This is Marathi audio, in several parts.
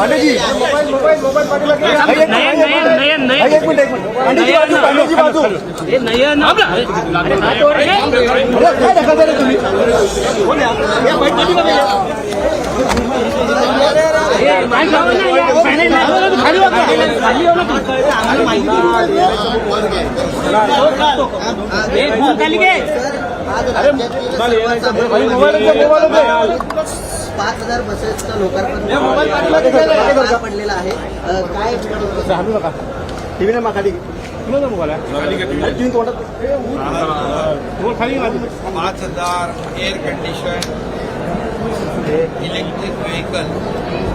पांडेजी मोबाईल मोबाईल मोबाईल पाठीला घे. हा, एक नयन मिनिट, नयन नयन हा, नयन एक मिनिट एक मिनिट पांडेजी बाजू पांडेजी बाजू हे नयन अरे हात वर घे. अरे, काय ढकलता रे तुम्ही कोण या? या, बाईक पाठीमागे या. हे माईक लावा पाच हजार बसेसचं लोकार्पण पडलेलं आहे. काय हाणू नका. टीव्ही नाही खाली. पाच हजार air condition electric vehicle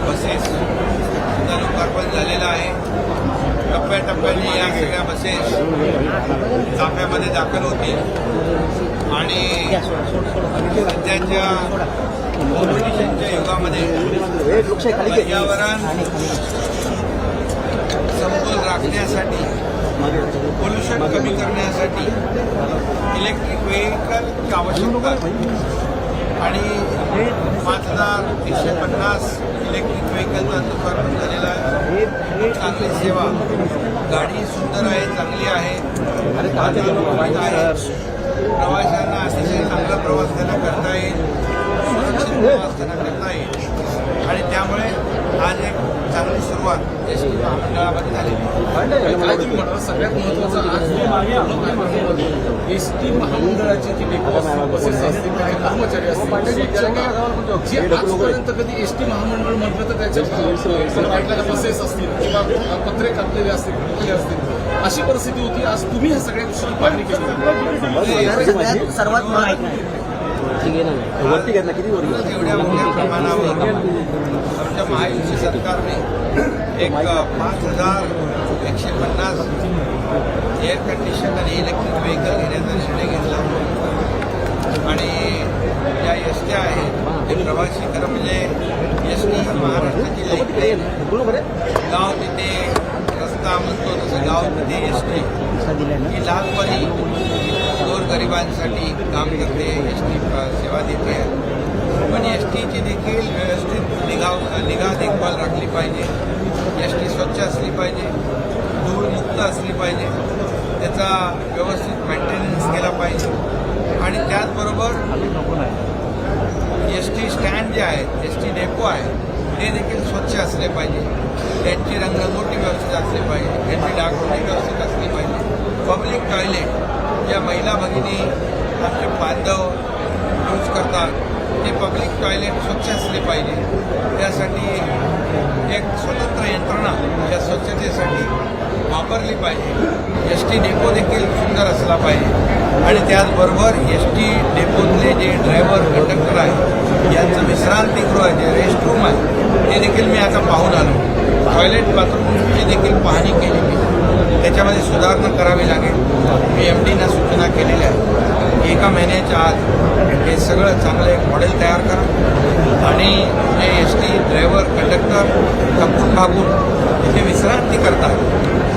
buses सुद्धा लोकार्पण झालेलं आहे. टप्प्याटप्प्याने या सगळ्या बसेस चाफ्यामध्ये दाखल होतील. आणि सध्याच्या कॉम्पिटिशनच्या युगामध्ये पर्यावरण समतोल राखण्यासाठी पोल्युशन कमी करण्यासाठी इलेक्ट्रिक व्हेकलची आवश्यकता आणि पाच हजार एकशे पन्नास इलेक्ट्रिक व्हेकलचा लोकार्पण झालेला आहे. चांगली सेवा. गाडी सुंदर आहे चांगली आहे. आहे प्रवाशांना अतिशय चांगला प्रवास त्यांना करता येईल सुरक्षित प्रवास त्यांना करता येईल आणि त्यामुळे आज एक चांगली सुरुवात एस टी महामंडळामध्ये झालेली आहे काय तुम्ही म्हणाल सगळ्यात महत्वाचं आज एस टी महामंडळाचे जे बसेस असतील त्याचे कर्मचारी असतील स्वच्छता, जे आजपर्यंत कधी एस टी महामंडळ म्हटलं तर त्याच्या वाटल्या बसेस असतील किंवा पत्रे कापलेले असतील फुटलेले असतील अशी परिस्थिती होती. आज तुम्ही ह्या सगळ्या गोष्टी पाहणी केली. सर्वात वरती घेतला किती? एवढ्या मोठ्या प्रमाणावर. आमच्या महायुती सरकारने एक पाच हजार एकशे पन्नास एअर कंडिशन आणि इलेक्ट्रिक व्हेकल घेण्याचा निर्णय घेतला आणि ज्या एस ट्या आहेत ते प्रवासी खरं म्हणजे एस टी महाराष्ट्राची लाईफ लाईन आहे. गाव तिथे रस्ता म्हणतो तसं गाव तिथे एस टी ही लहानपणी गोरगरिबांसाठी काम करते एस टी सेवा देते आणि एस टीची देखील व्यवस्थित निगा निगा देखभाल राखली पाहिजे. एस टी स्वच्छ असली पाहिजे. धूळमुक्त असली पाहिजे. त्याचा व्यवस्थित मेंटेनन्स केला पाहिजे. आणि त्याचबरोबर एस टी स्टँड जे आहेत एस टी डेपो आहे ते देखील स्वच्छ असले पाहिजे. त्यांची रंगरंगोटी व्यवस्थित असली पाहिजे. त्यांची डागडुजी व्यवस्थित असली पाहिजे. पब्लिक टॉयलेट ज्या महिला भगिनी आमचे बांधव यूज करतात ते पब्लिक टॉयलेट स्वच्छ असले पाहिजे. त्यासाठी एक स्वतंत्र यंत्रणा या स्वच्छतेसाठी वापरली पाहिजे. एस टी डेपो देखील सुंदर असला पाहिजे. आणि त्याचबरोबर एस टी डेपोतले जे ड्रायव्हर कंडक्टर आहे यांचं विश्रांतीगृह जे रेस्ट रूम आहे ते देखील मी आता पाहून आलो. टॉयलेट बाथरूमची देखील पाहणी केली मी. त्याच्यामध्ये सुधारणा करावी लागेल. मी एम डीना सूचना केलेल्या आहेत. एका महिन्याच्या आत हे सगळं चांगलं एक मॉडेल तयार करा. आणि जे एस टी ड्रायव्हर कंडक्टर थकून भागून तिथे विश्रांती करतात.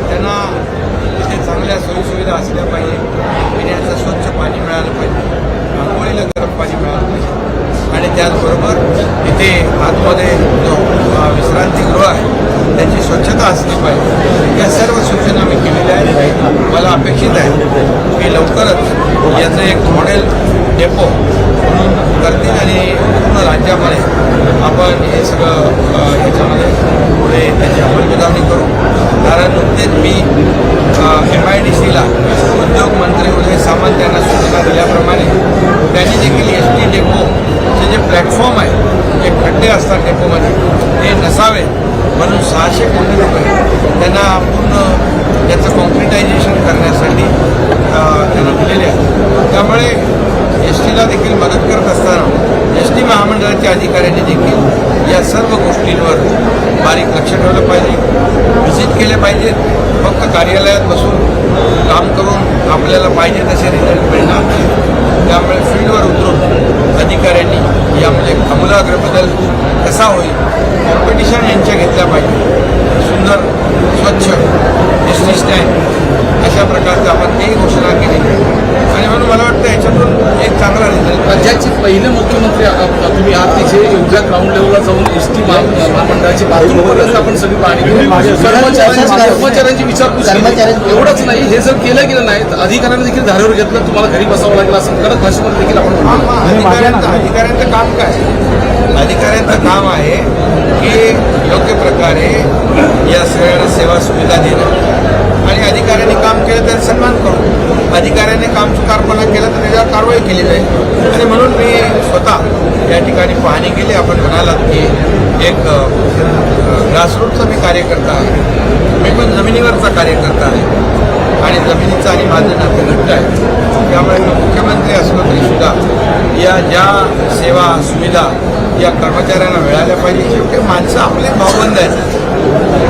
त्यांना तिथे चांगल्या सोयीसुविधा असल्या पाहिजे. पिण्याचं स्वच्छ पाणी मिळालं पाहिजे. आंघोळीला गरम पाणी मिळालं पाहिजे. आणि त्याचबरोबर इथे आतमध्ये जो विश्रांतीगृह आहे त्याची स्वच्छता असली पाहिजे. या सर्व सूचना मी केलेल्या आहेत. मला अपेक्षित आहे की लवकरच याचं एक मॉडेल डेपो म्हणून करतील आणि पूर्ण राज्यामध्ये आपण हे सगळं याच्यामध्ये पुढे त्याची अंमलबजावणी करू. कारण नुकतेच मी एम आय डी सीला उद्योग मंत्री उदय सामंत यांना सूचना दिल्याप्रमाणे त्यांनी देखील एस टी डेपोचे जे प्लॅटफॉर्म आहे जे खड्डे असतात डेपोमध्ये ते नसावे म्हणून सहाशे कोटी रुपये त्यांना पूर्ण त्याचं कॉन्क्रिटायझेशन करण्यासाठी त्यांना दिलेले आहे त्यामुळे एस टीला देखील मदत करत असताना एस टी महामंडळाच्या अधिकाऱ्यांनी देखील या सर्व गोष्टींवर बारीक लक्ष ठेवलं पाहिजे. व्हिजिट केले पाहिजेत. फक्त कार्यालयात बसून काम करून आपल्याला पाहिजे तसे रिझल्ट मिळणार नाही. त्यामुळे फील्डवर उतरून अधिकाऱ्यांनी यामध्ये म्हणजे आमूलाग्र बदल कसा होईल कॉम्पिटिशन यांच्या घेतल्या पाहिजे सुंदर स्वच्छ एस टी स्टँड अशा प्रकारचं आपण तेही घोषणा केली आणि म्हणून मला वाटतं याच्यातून एक चांगला रिझल्ट राज्याची पहिले मुख्यमंत्री आ- आ- तुम्ही आहात की जे एवढ्या ग्राउंड लेवलला जाऊन एस टी महामंडळाची बाथरूमपर्यंत आपण सगळी पाहणी केली. कर्मचाऱ्यांची विचारपूस एवढंच नाही. हे जर केलं गेलं नाही तर अधिकाऱ्यांनी देखील धारेवर घेतलं. तुम्हाला घरी बसावं लागेल असं कडक भाषेमध्ये देखील आपण म्हणतो. अधिकाऱ्यांचं काम काय? अधिकाऱ्यांचं काम आहे की योग्य प्रकारे या सगळ्यांना सेवा सुविधा देणं. आणि अधिकाऱ्यांनी काम केलं तर सन्मान करू अधिकाऱ्यांनी काम चुकारपणा केलं तर त्याच्यावर कारवाई केली जाईल. आणि म्हणून स्वतः या ठिकाणी पाहणी केली. आपण म्हणालात की एक ग्रासरूटचा मी कार्यकर्ता आहे. मी पण जमिनीवरचा कार्यकर्ता आहे. आणि जमिनीचं आणि माझं नातं घट्ट आहे. त्यामुळे मी मुख्यमंत्री असलो तरीसुद्धा या ज्या सेवा सुविधा या कर्मचाऱ्यांना मिळाल्या पाहिजे शेवटी माणसं आपले भावबंद आहेत.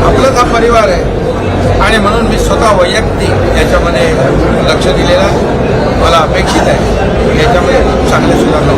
आपलाच हा परिवार आहे. आणि म्हणून मी स्वतः वैयक्तिक याच्यामध्ये लक्ष दिलेलं आहे. मला अपेक्षित आहे. याच्यामध्ये खूप चांगले सुधारणा